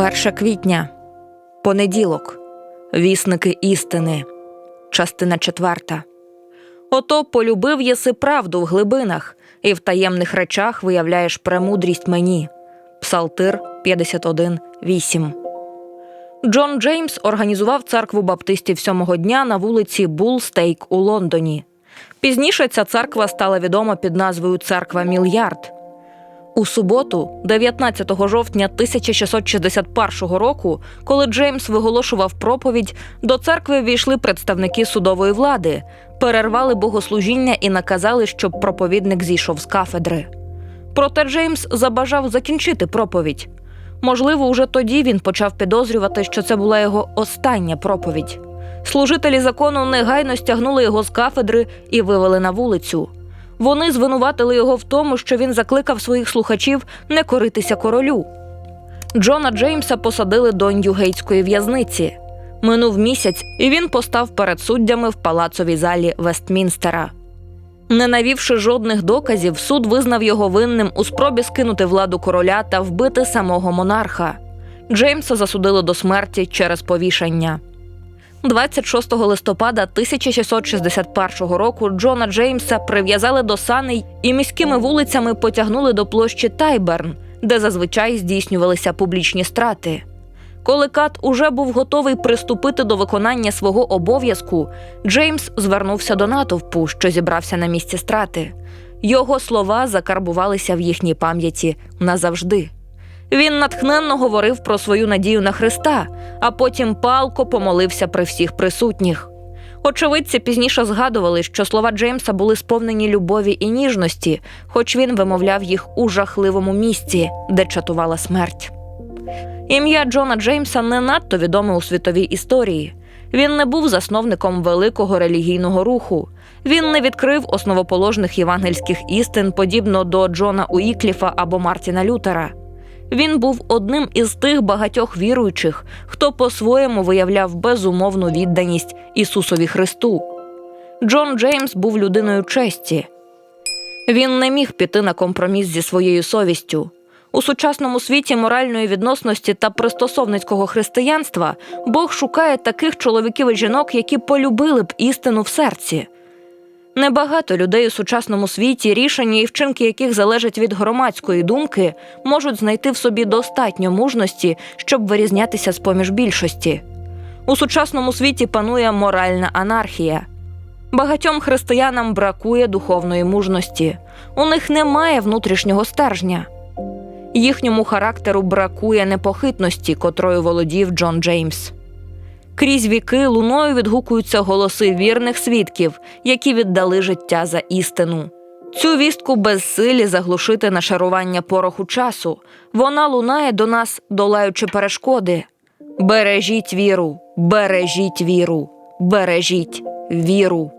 1 квітня. Понеділок. Вісники істини. Частина четверта. Ото полюбив єси правду в глибинах, і в таємних речах виявляєш премудрість мені. Псалтир 51.8. Джон Джеймс організував церкву баптистів сьомого дня на вулиці Булстейк у Лондоні. Пізніше ця церква стала відома під назвою Церква Мільярд. У суботу, 19 жовтня 1661 року, коли Джеймс виголошував проповідь, до церкви війшли представники судової влади, перервали богослужіння і наказали, щоб проповідник зійшов з кафедри. Проте Джеймс забажав закінчити проповідь. Можливо, уже тоді він почав підозрювати, що це була його остання проповідь. Служителі закону негайно стягнули його з кафедри і вивели на вулицю. Вони звинуватили його в тому, що він закликав своїх слухачів не коритися королю. Джона Джеймса посадили до Ньюгейтської в'язниці. Минув місяць, і він постав перед суддями в палацовій залі Вестмінстера. Не навівши жодних доказів, суд визнав його винним у спробі скинути владу короля та вбити самого монарха. Джеймса засудили до смерті через повішання. 26 листопада 1661 року Джона Джеймса прив'язали до саней і міськими вулицями потягнули до площі Тайберн, де зазвичай здійснювалися публічні страти. Коли Кат уже був готовий приступити до виконання свого обов'язку, Джеймс звернувся до натовпу, що зібрався на місці страти. Його слова закарбувалися в їхній пам'яті назавжди. Він натхненно говорив про свою надію на Христа, а потім палко помолився при всіх присутніх. Очевидці пізніше згадували, що слова Джеймса були сповнені любові і ніжності, хоч він вимовляв їх у жахливому місці, де чатувала смерть. Ім'я Джона Джеймса не надто відоме у світовій історії. Він не був засновником великого релігійного руху. Він не відкрив основоположних євангельських істин, подібно до Джона Уікліфа або Мартіна Лютера. Він був одним із тих багатьох віруючих, хто по-своєму виявляв безумовну відданість Ісусові Христу. Джон Джеймс був людиною честі. Він не міг піти на компроміс зі своєю совістю. У сучасному світі моральної відносності та пристосовницького християнства Бог шукає таких чоловіків і жінок, які полюбили б істину в серці. Небагато людей у сучасному світі, рішення і вчинки яких залежать від громадської думки, можуть знайти в собі достатньо мужності, щоб вирізнятися з поміж більшості. У сучасному світі панує моральна анархія. Багатьом християнам бракує духовної мужності, у них немає внутрішнього стержня. Їхньому характеру бракує непохитності, котрою володів Джон Джеймс. Крізь віки луною відгукуються голоси вірних свідків, які віддали життя за істину. Цю вістку безсилі заглушити нашарування пороху часу. Вона лунає до нас, долаючи перешкоди. Бережіть віру, бережіть віру, бережіть віру.